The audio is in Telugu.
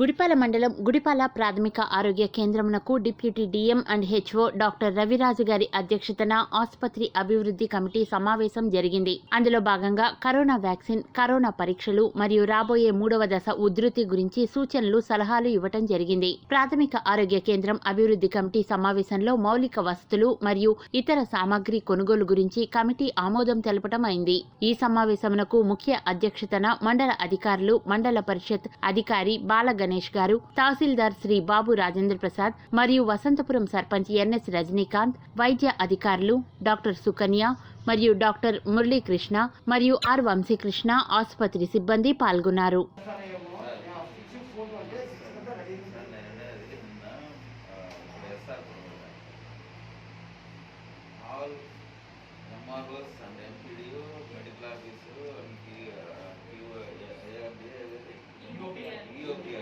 గుడిపాల మండలం గుడిపాల ప్రాథమిక ఆరోగ్య కేంద్రమునకు deputy DM and HO doctor Raviraju గారి అధ్యక్షతన ఆసుపత్రి అభివృద్ధి కమిటీ సమావేశం జరిగింది. అందులో భాగంగా కరోనా వ్యాక్సిన్ కరోనా పరీక్షలు మరియు రాబోయే మూడవ దశ ఉధృతి గురించి సూచనలు సలహాలు ఇవ్వటం జరిగింది. ప్రాథమిక ఆరోగ్య కేంద్రం అభివృద్ధి కమిటీ సమావేశంలో మౌలిక వసతులు మరియు ఇతర సామాగ్రి కొనుగోలు గురించి కమిటీ ఆమోదం తెలపటం అయింది. ఈ సమావేశమునకు ముఖ్య అధ్యక్షతన మండల అధికారులు మండల పరిషత్ అధికారి బాల గణేష్ గారు తహసీల్దార్ శ్రీ బాబు రాజేంద్ర ప్రసాద్ మరియు వసంతపురం సర్పంచ్ ఎన్ఎస్ రజనీకాంత్ వైద్య అధికారులు డాక్టర్ సుకన్య మరియు డాక్టర్ మురళీకృష్ణ మరియు ఆర్ వంశీకృష్ణ ఆసుపత్రి సిబ్బంది పాల్గొన్నారు. All MROs and MPDO medical officer